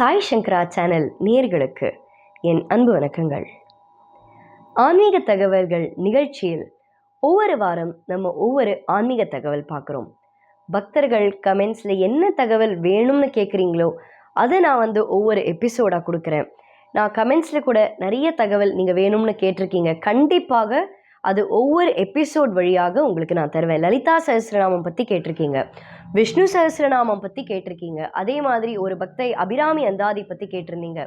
சாய் சங்கரா channel நேர்களுக்கு என் அன்பு வணக்கங்கள். ஆன்மீக தகவல்கள் நிகழ்ச்சியில் ஒவ்வொரு வாரம் நம்ம ஒவ்வொரு ஆன்மீக தகவல் பார்க்குறோம். பக்தர்கள் கமெண்ட்ஸில் என்ன தகவல் வேணும்னு கேட்குறீங்களோ அதை நான் வந்து ஒவ்வொரு எபிசோடாக கொடுக்குறேன். நான் கமெண்ட்ஸில் கூட நிறைய தகவல் நீங்கள் வேணும்னு கேட்டிருக்கீங்க. கண்டிப்பாக அது ஒவ்வொரு எபிசோட் வழியாக உங்களுக்கு நான் தருவேன். லலிதா சஹசிரநாமம் பற்றி கேட்டிருக்கீங்க. விஷ்ணு சஹசிரநாமம் பற்றி கேட்டிருக்கீங்க. அதே மாதிரி ஒரு பக்தை அபிராமி அந்தாதி பற்றி கேட்டிருந்தீங்க.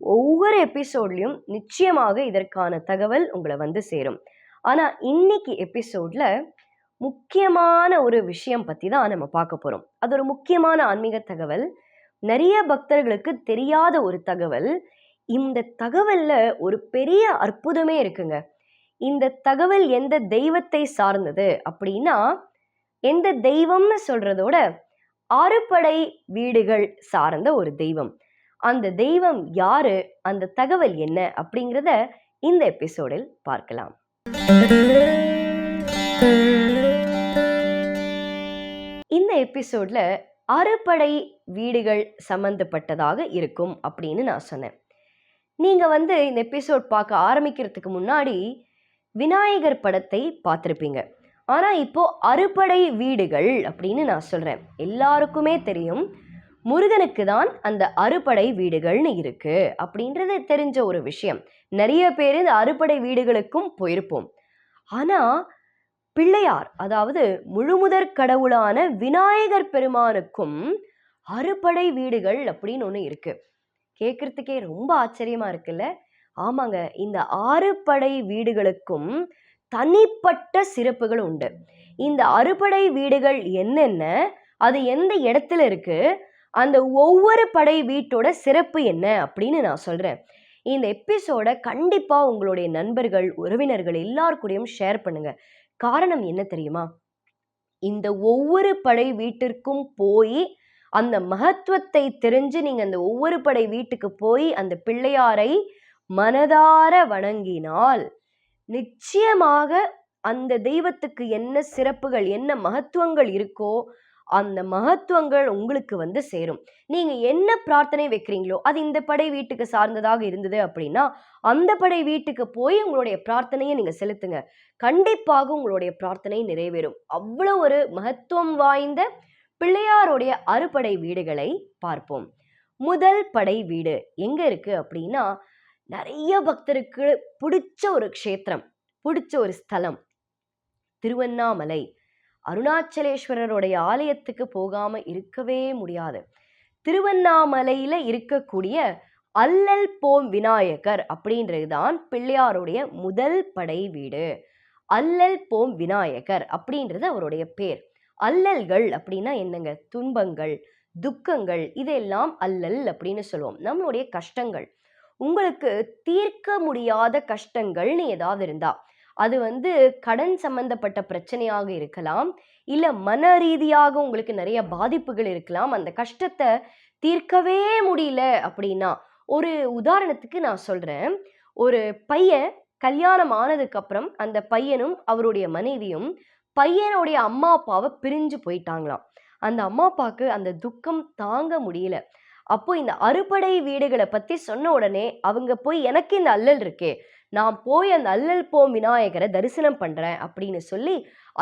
ஒவ்வொரு எபிசோட்லையும் நிச்சயமாக இதற்கான தகவல் உங்களை வந்து சேரும். ஆனால் இன்னைக்கு எபிசோடில் முக்கியமான ஒரு விஷயம் பற்றி தான் நம்ம பார்க்க போகிறோம் அது ஒரு முக்கியமான ஆன்மீக தகவல். நிறைய பக்தர்களுக்கு தெரியாத ஒரு தகவல். இந்த தகவலில் ஒரு பெரிய அற்புதமே இருக்குங்க. இந்த தகவல் எந்த தெய்வத்தை சார்ந்தது அப்படின்னா எந்த தெய்வம்னு சொல்றதோட ஆறுபடை வீடுகள் சார்ந்த ஒரு தெய்வம். அந்த தெய்வம் யாரு? அந்த தகவல் என்ன? அப்படிங்கிறத இந்த எபிசோடில் பார்க்கலாம். இந்த எபிசோட்ல அறுபடை வீடுகள் சம்பந்தப்பட்டதாக இருக்கும் அப்படின்னு நான் சொன்னேன். நீங்க வந்து இந்த எபிசோட் பார்க்க ஆரம்பிக்கிறதுக்கு முன்னாடி விநாயகர் படத்தை பார்த்துருப்பீங்க. ஆனால் இப்போது அறுபடை வீடுகள் அப்படின்னு நான் சொல்கிறேன் எல்லாருக்குமே தெரியும் முருகனுக்கு தான் அந்த அறுபடை வீடுகள்னு இருக்குது அப்படின்றது தெரிஞ்ச ஒரு விஷயம். நிறைய பேர் இந்த அறுபடை வீடுகளுக்கும் போயிருப்போம். ஆனால் பிள்ளையார் அதாவது முழுமுதற் கடவுளான விநாயகர் பெருமானுக்கும் அறுபடை வீடுகள் அப்படின்னு ஒன்று இருக்குது கேட்கறதுக்கே ரொம்ப ஆச்சரியமாக இருக்குல்ல? ஆமாங்க. இந்த ஆறு படை வீடுகளுக்கும் தனிப்பட்ட சிறப்புகள் உண்டு. இந்த அறுபடை வீடுகள் என்னென்ன? அது எந்த இடத்துல இருக்கு? அந்த ஒவ்வொரு படை வீட்டோட சிறப்பு என்ன? அப்படின்னு நான் சொல்கிறேன் இந்த எபிசோடை கண்டிப்பாக உங்களுடைய நண்பர்கள் உறவினர்கள் எல்லாருக்கூடையும் ஷேர் பண்ணுங்க. காரணம் என்ன தெரியுமா? இந்த ஒவ்வொரு படை வீட்டிற்கும் போய் அந்த மகத்துவத்தை தெரிஞ்சு நீங்கள் அந்த ஒவ்வொரு படை வீட்டுக்கு போய் அந்த பிள்ளையாரை மனதார வணங்கினால் நிச்சயமாக அந்த தெய்வத்துக்கு என்ன சிறப்புகள் என்ன மகத்துவங்கள் இருக்கோ அந்த மகத்துவங்கள் உங்களுக்கு வந்து சேரும். நீங்க என்ன பிரார்த்தனை வைக்கிறீங்களோ அது இந்த படை வீட்டுக்கு சார்ந்ததாக இருந்தது அப்படின்னா அந்த படை வீட்டுக்கு போய் உங்களுடைய பிரார்த்தனையை நீங்க செலுத்துங்க. கண்டிப்பாக உங்களுடைய பிரார்த்தனை நிறைவேறும். அவ்வளோ ஒரு மகத்துவம் வாய்ந்த பிள்ளையாருடைய அறுபடை வீடுகளை பார்ப்போம். முதல் படை வீடு எங்க இருக்கு அப்படின்னா நிறைய பக்தருக்கு பிடிச்ச ஒரு க்ஷேத்திரம் பிடிச்ச ஒரு ஸ்தலம் திருவண்ணாமலை. அருணாச்சலேஸ்வரருடைய ஆலயத்துக்கு போகாமல் இருக்கவே முடியாது. திருவண்ணாமலையில் இருக்கக்கூடிய அல்லல் போம் விநாயகர் அப்படின்றது தான் பிள்ளையாருடைய முதல் படை வீடு. அல்லல் போம் விநாயகர் அப்படின்றது அவருடைய பேர். அல்லல்கள் அப்படின்னா என்னங்க? துன்பங்கள் துக்கங்கள் இதெல்லாம் அல்லல் அப்படின்னு சொல்லுவோம். நம்மளுடைய கஷ்டங்கள். உங்களுக்கு தீர்க்க முடியாத கஷ்டங்கள்னு ஏதாவது இருந்தா அது வந்து கடன் சம்பந்தப்பட்ட பிரச்சனையாக இருக்கலாம் இல்ல மன ரீதியாக உங்களுக்கு நிறைய பாதிப்புகள் இருக்கலாம் அந்த கஷ்டத்தை தீர்க்கவே முடியல அப்படின்னா ஒரு உதாரணத்துக்கு நான் சொல்றேன். ஒரு பையன் கல்யாணம் ஆனதுக்கு அப்புறம் அந்த பையனும் அவருடைய மனைவியும் பையனுடைய அம்மா அப்பாவை பிரிஞ்சு போயிட்டாங்களாம். அந்த அம்மா அப்பாவுக்கு அந்த துக்கம் தாங்க முடியல. அப்போ இந்த அறுபடை வீடுகளை பத்தி சொன்ன உடனே அவங்க போய் எனக்கு இந்த அல்லல் இருக்கே. நான் போய் அந்த அல்லல் போம் விநாயகரை தரிசனம் பண்றேன். அப்படின்னு சொல்லி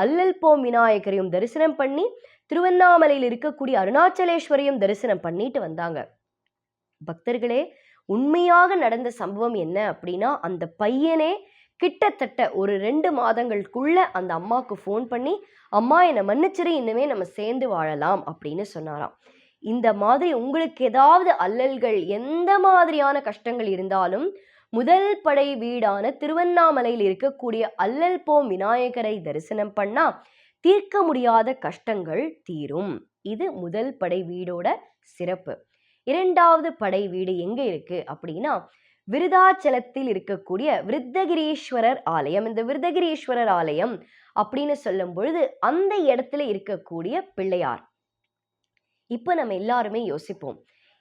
அல்லல் போம் விநாயகரையும் தரிசனம் பண்ணி திருவண்ணாமலையில் இருக்கக்கூடிய அருணாச்சலேஸ்வரையும் தரிசனம் பண்ணிட்டு வந்தாங்க. பக்தர்களே உண்மையாக நடந்த சம்பவம் என்ன அப்படின்னா அந்த பையனே கிட்டத்தட்ட ஒரு ரெண்டு மாதங்களுக்குள்ள அந்த அம்மாவுக்கு ஃபோன் பண்ணி அம்மா என்னை மன்னிச்சிரு இன்னுமே நம்ம சேர்ந்து வாழலாம். அப்படின்னு சொன்னாராம். இந்த மாதிரி உங்களுக்கு ஏதாவது அல்லல்கள் எந்த மாதிரியான கஷ்டங்கள் இருந்தாலும் முதல் படை வீடான திருவண்ணாமலையில் இருக்கக்கூடிய அல்லல் போம் விநாயகரை தரிசனம் பண்ணா தீர்க்க முடியாத கஷ்டங்கள் தீரும். இது முதல் படை வீடோட சிறப்பு. இரண்டாவது படை வீடு எங்க இருக்கு அப்படின்னா விருதாச்சலத்தில் இருக்கக்கூடிய விருத்தகிரீஸ்வரர் ஆலயம். இந்த விருத்தகிரீஸ்வரர் ஆலயம் அப்படின்னு சொல்லும் பொழுது அந்த இடத்துல இருக்கக்கூடிய பிள்ளையார். இப்போ நம்ம எல்லாருமே யோசிப்போம்.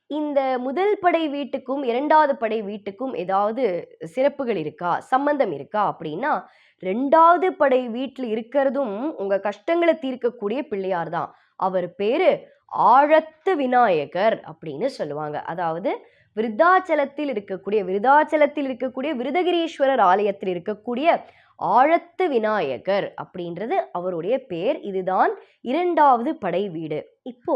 இந்த முதல் படை வீட்டுக்கும் இரண்டாவது படை வீட்டுக்கும் ஏதாவது சிறப்புகள் இருக்கா? சம்பந்தம் இருக்கா? அப்படின்னா ரெண்டாவது படை வீட்டில் இருக்கிறதும் உங்க கஷ்டங்களை தீர்க்கக்கூடிய பிள்ளையார் தான். அவர் பேரு ஆழத்து விநாயகர் அப்படின்னு சொல்லுவாங்க. அதாவது விருதாச்சலத்தில் இருக்கக்கூடிய விருதாச்சலத்தில் இருக்கக்கூடிய விருதகிரீஸ்வரர் ஆலயத்தில் இருக்கக்கூடிய ஆழத்து விநாயகர் அப்படின்றது அவருடைய பேர். இதுதான் இரண்டாவது படை வீடு. இப்போ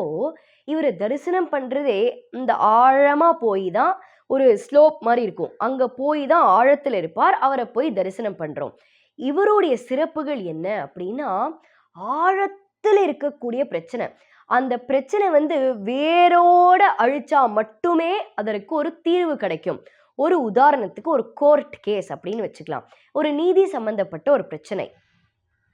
இவர் தரிசனம் பண்றதே இந்த ஆழமா போய் தான் ஒரு ஸ்லோப் மாதிரி இருக்கும். அங்க போய் தான் ஆழத்தில் இருப்பார். அவரை போய் தரிசனம் பண்றோம். இவருடைய சிறப்புகள் என்ன அப்படின்னா ஆழத்தில் இருக்கக்கூடிய பிரச்சனை. அந்த பிரச்சனை வந்து வேரோட அழிச்சா மட்டுமே அதற்கு ஒரு தீர்வு கிடைக்கும். ஒரு உதாரணத்துக்கு ஒரு கோர்ட் கேஸ் அப்படின்னு வச்சுக்கலாம். ஒரு நீதி சம்மந்தப்பட்ட ஒரு பிரச்சனை.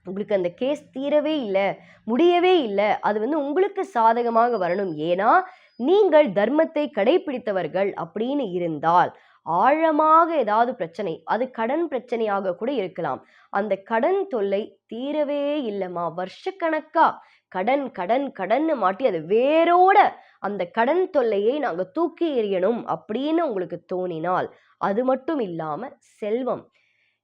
உங்களுக்கு அந்த கேஸ் தீரவே இல்லை முடியவே இல்லை அது வந்து உங்களுக்கு சாதகமாக வரணும். ஏன்னா நீங்கள் தர்மத்தை கடைபிடித்தவர்கள் அப்படின்னு இருந்தால் ஆழமாக ஏதாவது பிரச்சனை அது கடன் பிரச்சனையாக கூட இருக்கலாம். அந்த கடன் தொல்லை தீரவே இல்லைம்மா. வருஷக்கணக்கா கடன் கடன் கடன்னு மாட்டி அது வேரோட அந்த கடன் தொல்லையை நாங்கள் தூக்கி எறியணும் அப்படின்னு உங்களுக்கு தோணினால் அது மட்டும் இல்லாமல் செல்வம்.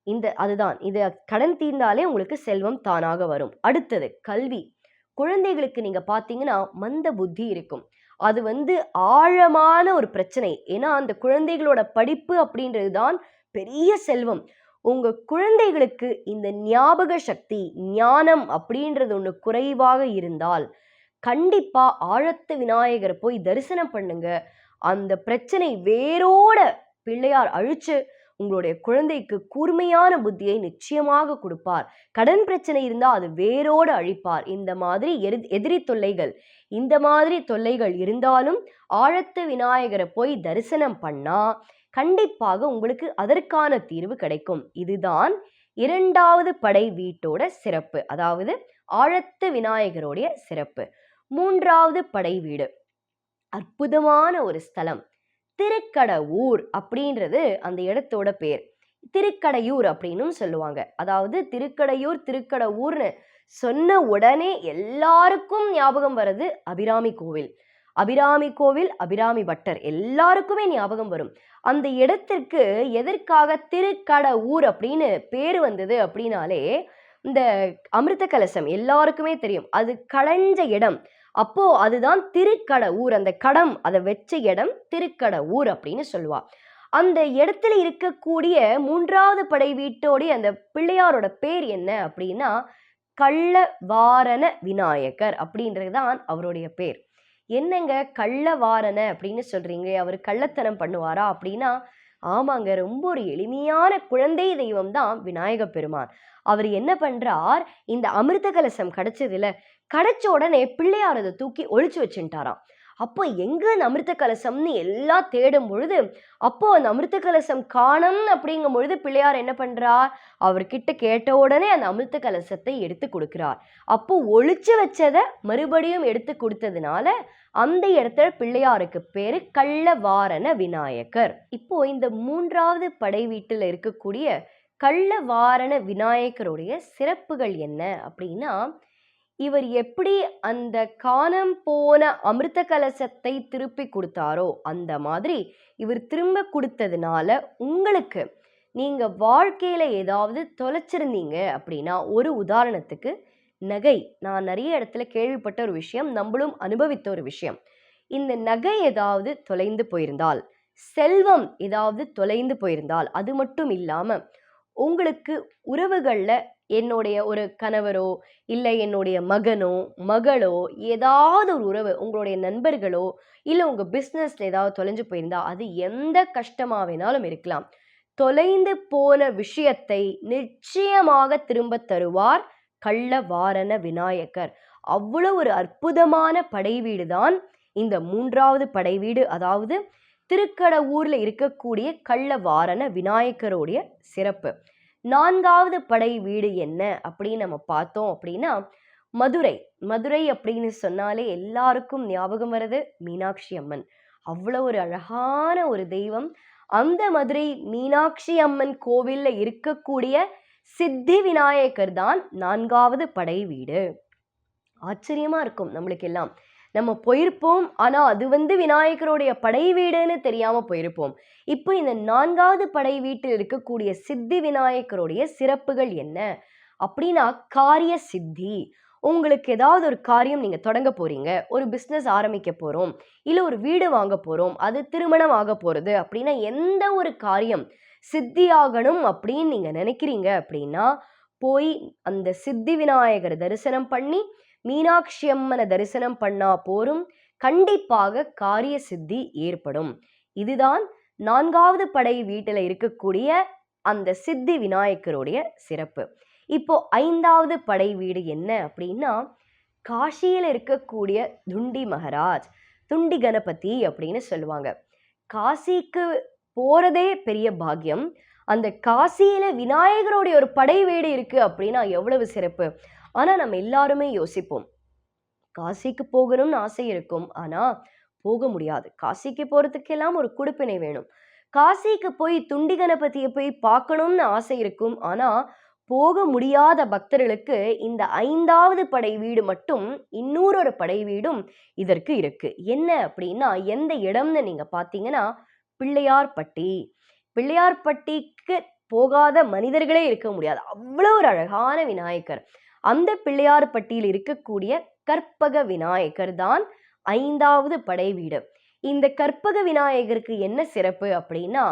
இந்த அதுதான். இது கடன் தீர்ந்தாலே உங்களுக்கு செல்வம் தானாக வரும். அடுத்தது கல்வி. குழந்தைகளுக்கு நீங்கள் பார்த்தீங்கன்னா மந்த புத்தி இருக்கும். அது வந்து ஆழமான ஒரு பிரச்சனை. ஏன்னா அந்த குழந்தைகளோட படிப்பு அப்படின்றது தான் பெரிய செல்வம். உங்கள் குழந்தைகளுக்கு இந்த ஞாபக சக்தி ஞானம் அப்படின்றது ஒன்று குறைவாக இருந்தால் கண்டிப்பாக ஆழத்து விநாயகரை போய் தரிசனம் பண்ணுங்க. அந்த பிரச்சனை வேரோட பிள்ளையார் அழிச்சு உங்களுடைய குழந்தைக்கு கூர்மையான புத்தியை நிச்சயமாக கொடுப்பார். கடன் பிரச்சனை இருந்தால் அது வேரோடு அழிப்பார். இந்த மாதிரி எரி எதிரி தொல்லைகள் இந்த மாதிரி தொல்லைகள் இருந்தாலும் ஆழத்து விநாயகரை போய் தரிசனம் பண்ணா கண்டிப்பாக உங்களுக்கு அதற்கான தீர்வு கிடைக்கும். இதுதான் இரண்டாவது படை வீட்டோட சிறப்பு. அதாவது ஆழத்து விநாயகருடைய சிறப்பு. மூன்றாவது படை வீடு. அற்புதமான ஒரு ஸ்தலம். திருக்கடவூர் அப்படின்றது அந்த இடத்தோட பேர். திருக்கடையூர் அப்படின்னும் சொல்லுவாங்க. அதாவது திருக்கடையூர் திருக்கடவூர்னு சொன்ன உடனே எல்லாருக்கும் ஞாபகம் வர்றது அபிராமி கோவில். அபிராமி கோவில் அபிராமி பட்டர் எல்லாருக்குமே ஞாபகம் வரும். அந்த இடத்திற்கு எதற்காக திருக்கட ஊர் அப்படின்னு பேர் வந்தது அப்படின்னாலே இந்த அமிர்த கலசம் எல்லாருக்குமே தெரியும். அது களைஞ்ச இடம். அப்போ அதுதான் திருக்கட ஊர். அந்த கடம் அதை வச்ச இடம் திருக்கட ஊர் அப்படின்னு சொல்லுவா. அந்த இடத்துல இருக்கக்கூடிய மூன்றாவது படை வீட்டோடைய அந்த பிள்ளையாரோட பேர் என்ன அப்படின்னா கள்ளவாரண விநாயகர் அப்படின்றது தான் அவருடைய பேர். என்னங்க கள்ளவாரண அப்படின்னு சொல்றீங்க? அவர் கள்ளத்தனம் பண்ணுவாரா அப்படின்னா ஆமாங்க ரொம்ப ஒரு எளிமையான குழந்தை தெய்வம் தான் விநாயக பெருமான். அவர் என்ன பண்றார்? இந்த அமிர்த கலசம் கிடைச்சதுல கிடைச்ச உடனே பிள்ளையார் அதை தூக்கி ஒழிச்சு வச்சுட்டாராம். அப்போ எங்க அந்த அமிர்த கலசம்னு எல்லாம் தேடும் பொழுது அப்போ அந்த அமிர்த கலசம் காணும் அப்படிங்கும் பொழுது பிள்ளையார் என்ன பண்றார்? அவர்கிட்ட கேட்ட உடனே அந்த அமிர்த கலசத்தை எடுத்து கொடுக்கிறார். அப்போ ஒழிச்சு வச்சதை மறுபடியும் எடுத்து கொடுத்ததுனால அந்த இடத்துல பிள்ளையாருக்கு பேரு கள்ளவாரண விநாயகர். இப்போ இந்த மூன்றாவது படை வீட்டில் இருக்கக்கூடிய கள்ளவாரண விநாயகருடைய சிறப்புகள் என்ன அப்படின்னா இவர் எப்படி அந்த காணம் போன அமிர்த கலசத்தை திருப்பி கொடுத்தாரோ அந்த மாதிரி இவர் திரும்ப கொடுத்ததுனால உங்களுக்கு நீங்கள் வாழ்க்கையில் ஏதாவது தொலைச்சிருந்தீங்க அப்படின்னா ஒரு உதாரணத்துக்கு நகை. நான் நிறைய இடத்துல கேள்விப்பட்ட ஒரு விஷயம் நம்மளும் அனுபவித்த ஒரு விஷயம். இந்த நகை ஏதாவது தொலைந்து போயிருந்தால் செல்வம் ஏதாவது தொலைந்து போயிருந்தால் அது மட்டும் இல்லாமல் உங்களுக்கு உறவுகளில் என்னுடைய ஒரு கணவரோ இல்லை என்னுடைய மகனோ மகளோ ஏதாவது ஒரு உறவு உங்களுடைய நண்பர்களோ இல்லை உங்கள் பிஸ்னஸில் ஏதாவது தொலைஞ்சு போயிருந்தா அது எந்த கஷ்டமாக வேணாலும் இருக்கலாம். தொலைந்து போன விஷயத்தை நிச்சயமாக திரும்ப தருவார் கள்ள வாரண விநாயகர். அவ்வளோ ஒரு அற்புதமான படைவீடு தான் இந்த மூன்றாவது படைவீடு அதாவது திருக்கடவூர்ல இருக்கக்கூடிய கள்ள வாரண விநாயகருடைய சிறப்பு. நான்காவது படை வீடு என்ன அப்படின்னு நம்ம பார்த்தோம் அப்படின்னா மதுரை. மதுரை அப்படின்னு சொன்னாலே எல்லாருக்கும் ஞாபகம் வருது மீனாட்சி அம்மன். அவ்வளோ ஒரு அழகான ஒரு தெய்வம். அந்த மதுரை மீனாட்சி அம்மன் கோவில்ல இருக்கக்கூடிய சித்தி விநாயகர் தான் நான்காவது படை வீடு. ஆச்சரியமாக இருக்கும் நம்மளுக்கு எல்லாம் நம்ம போயிருப்போம். ஆனால் அது வந்து விநாயகருடைய படை வீடுன்னு தெரியாமல் போயிருப்போம். இப்போ இந்த நான்காவது படை வீட்டில் இருக்கக்கூடிய சித்தி விநாயகருடைய சிறப்புகள் என்ன? அப்படின்னா காரிய சித்தி. உங்களுக்கு ஏதாவது ஒரு காரியம் நீங்கள் தொடங்க போகிறீங்க ஒரு பிஸ்னஸ் ஆரம்பிக்க போகிறோம் இல்லை ஒரு வீடு வாங்க போகிறோம் அது திருமணம் ஆக போகிறது அப்படின்னா எந்த ஒரு காரியம் சித்தியாகணும் அப்படின்னு நீங்கள் நினைக்கிறீங்க அப்படின்னா போய் அந்த சித்தி விநாயகர் தரிசனம் பண்ணி மீனாட்சி அம்மனை தரிசனம் பண்ணா போரும் கண்டிப்பாக காரிய சித்தி ஏற்படும். இதுதான் நான்காவது படை வீட்டில் இருக்கக்கூடிய அந்த சித்தி விநாயகருடைய சிறப்பு. இப்போ ஐந்தாவது படை வீடு என்ன அப்படின்னா காசியில் இருக்கக்கூடிய துண்டி மகராஜ் துண்டி கணபதி அப்படின்னு சொல்லுவாங்க. காசிக்கு போறதே பெரிய பாக்கியம். அந்த காசியில விநாயகருடைய ஒரு படை வீடு இருக்கு அப்படின்னா எவ்வளவு சிறப்பு? ஆனால் நம்ம எல்லாருமே யோசிப்போம். காசிக்கு போகணும்னு ஆசை இருக்கும். ஆனால் போக முடியாது. காசிக்கு போகிறதுக்கெல்லாம் ஒரு குடுப்பினை வேணும். காசிக்கு போய் துண்டி கணபதியை போய் பார்க்கணும்னு ஆசை இருக்கும். ஆனால் போக முடியாத பக்தர்களுக்கு இந்த ஐந்தாவது படை வீடு மட்டும் இன்னொரு ஒரு படை வீடும் இதற்கு இருக்கு. என்ன அப்படின்னா எந்த இடம்னு நீங்க பார்த்தீங்கன்னா பிள்ளையார்பட்டி. பிள்ளையார்பட்டிக்கு போகாத மனிதர்களே இருக்க முடியாது. அவ்வளோ ஒரு அழகான விநாயகர். அந்த பிள்ளையார்பட்டியில் இருக்கக்கூடிய கற்பக விநாயகர் தான் ஐந்தாவது படை வீடு. இந்த கற்பக விநாயகருக்கு என்ன சிறப்பு அப்படின்னா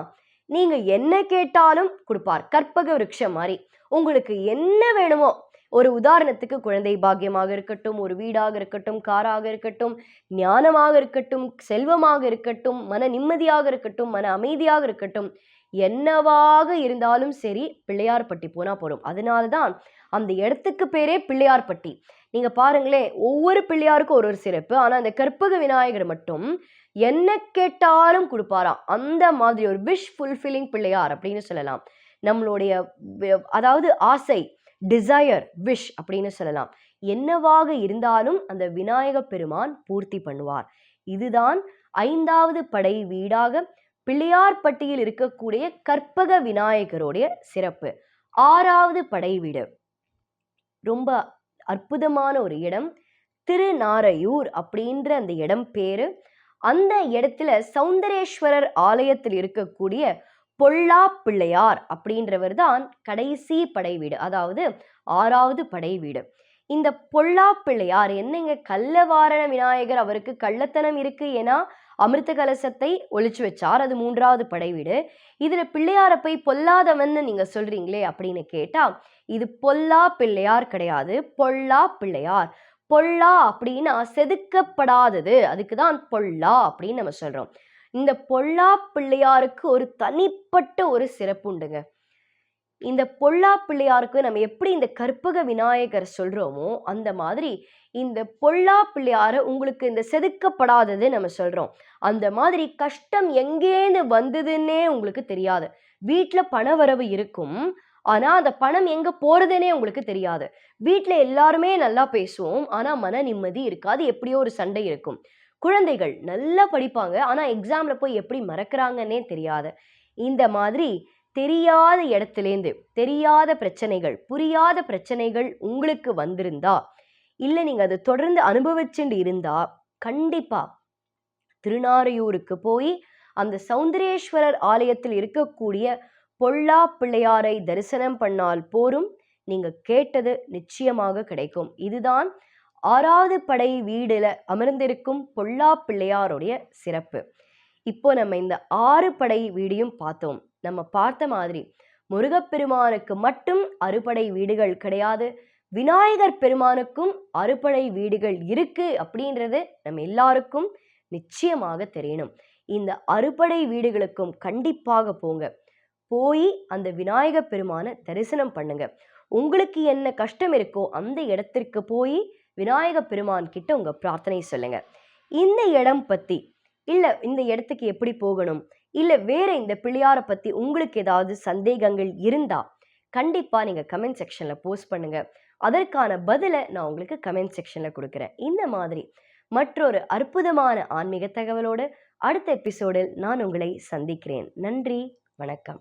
நீங்க என்ன கேட்டாலும் கொடுப்பார். கற்பக விருட்சம் மாதிரி. உங்களுக்கு என்ன வேணுமோ ஒரு உதாரணத்துக்கு குழந்தை பாக்கியமாக இருக்கட்டும் ஒரு வீடாக இருக்கட்டும் காராக இருக்கட்டும் ஞானமாக இருக்கட்டும் செல்வமாக இருக்கட்டும் மன நிம்மதியாக இருக்கட்டும் மன அமைதியாக இருக்கட்டும் என்னவாக இருந்தாலும் சரி பிள்ளையார்பட்டி போனால் போகிறோம் அதனால தான் அந்த இடத்துக்கு பேரே பிள்ளையார்பட்டி நீங்கள் பாருங்களேன் ஒவ்வொரு பிள்ளையாருக்கும் ஒரு ஒரு சிறப்பு. ஆனால் அந்த கற்பக விநாயகர் மட்டும் என்ன கேட்டாலும் கொடுப்பாராம். அந்த மாதிரி ஒரு விஷ் ஃபுல்ஃபில்லிங் பிள்ளையார் அப்படின்னு சொல்லலாம். நம்மளுடைய அதாவது ஆசை டிசையர் விஷ் அப்படின்னு சொல்லலாம். என்னவாக இருந்தாலும் அந்த விநாயக பெருமான் பூர்த்தி பண்ணுவார். இதுதான் ஐந்தாவது படை வீடாக பிள்ளையார்பட்டியில் இருக்கக்கூடிய கற்பக விநாயகருடைய சிறப்பு. ஆறாவது படை வீடு. ரொம்ப அற்புதமான ஒரு இடம். திருநாரையூர் அப்படின்ற அந்த இடம் பேர். அந்த இடத்துல சௌந்தரேஸ்வரர் ஆலயத்தில் இருக்கக்கூடிய பொல்லா பிள்ளையார் அப்படின்றவர் தான் கடைசி படை வீடு அதாவது ஆறாவது படை வீடு. இந்த பொல்லா பிள்ளையார் என்னங்க கள்ளவாரண விநாயகர் அவருக்கு கள்ளத்தனம் இருக்கு ஏன்னா அமிர்த கலசத்தை ஒழிச்சு வச்சார். அது மூன்றாவது படைவீடு. இதில் இதுல போய் பொல்லாதவன்னு நீங்க சொல்றீங்களே அப்படின்னு கேட்டா இது பொல்லா பிள்ளையார் கிடையாது. பொல்லா பிள்ளையார். பொல்லா அப்படின்னா செதுக்கப்படாதது. அதுக்கு தான் பொல்லா அப்படின்னு நம்ம சொல்றோம். இந்த பொல்லா பிள்ளையாருக்கு ஒரு தனிப்பட்ட ஒரு சிறப்பு உண்டுங்க. இந்த பொல்லா பிள்ளையாருக்கு நம்ம எப்படி இந்த கற்பக விநாயகர் சொல்றோமோ அந்த மாதிரி இந்த பொல்லா பிள்ளையாரை உங்களுக்கு இந்த செதுக்கப்படாதது நம்ம சொல்றோம். அந்த மாதிரி கஷ்டம் எங்கேருந்து வந்ததுன்னே உங்களுக்கு தெரியாது. வீட்டில் பண வரவு இருக்கும். ஆனால் அந்த பணம் எங்கே போகிறதுனே உங்களுக்கு தெரியாது. வீட்டில் எல்லாருமே நல்லா பேசுவோம். ஆனால் மன நிம்மதி இருக்காது. எப்படியோ ஒரு சண்டை இருக்கும். குழந்தைகள் நல்லா படிப்பாங்க. ஆனால் எக்ஸாமில் போய் எப்படி மறக்கிறாங்கன்னே தெரியாது. இந்த மாதிரி தெரியாத இடத்துலேருந்து தெரியாத பிரச்சனைகள் புரியாத பிரச்சனைகள் உங்களுக்கு வந்திருந்தா இல்லை நீங்கள் அதை தொடர்ந்து அனுபவிச்சுட்டு இருந்தா கண்டிப்பாக திருநாரையூருக்கு போய் அந்த சௌந்தரேஸ்வரர் ஆலயத்தில் இருக்கக்கூடிய பொல்லா பிள்ளையாரை தரிசனம் பண்ணால் போரும் நீங்கள் கேட்டது நிச்சயமாக கிடைக்கும். இதுதான் ஆறாவது படை வீடில் அமர்ந்திருக்கும் பொல்லா பிள்ளையாருடைய சிறப்பு. இப்போ நம்ம இந்த ஆறு படை வீடியும் பார்த்தோம். நம்ம பார்த்த மாதிரி முருகப்பெருமானுக்கு மட்டும் அறுபடை வீடுகள் கிடையாது. விநாயகர் பெருமானுக்கும் அறுபடை வீடுகள் இருக்கு அப்படின்றது நம்ம எல்லாருக்கும் நிச்சயமாக தெரியணும். இந்த அறுபடை வீடுகளுக்கும் கண்டிப்பாக போங்க. போய் அந்த விநாயகர் பெருமானை தரிசனம் பண்ணுங்க. உங்களுக்கு என்ன கஷ்டம் இருக்கோ அந்த இடத்திற்கு போய் விநாயக பெருமான் கிட்ட உங்கள் பிரார்த்தனை சொல்லுங்க. இந்த இடம் பற்றி இல்லை இந்த இடத்துக்கு எப்படி போகணும்? இல்லை வேற இந்த பிள்ளையாரை பற்றி உங்களுக்கு ஏதாவது சந்தேகங்கள் இருந்தால் கண்டிப்பாக நீங்கள் கமெண்ட் செக்ஷனில் போஸ்ட் பண்ணுங்கள் அதற்கான பதிலை நான் உங்களுக்கு கமெண்ட் செக்ஷனில் கொடுக்குறேன். இந்த மாதிரி மற்றொரு அற்புதமான ஆன்மீக தகவலோடு அடுத்த எபிசோடில் நான் உங்களை சந்திக்கிறேன். நன்றி வணக்கம்.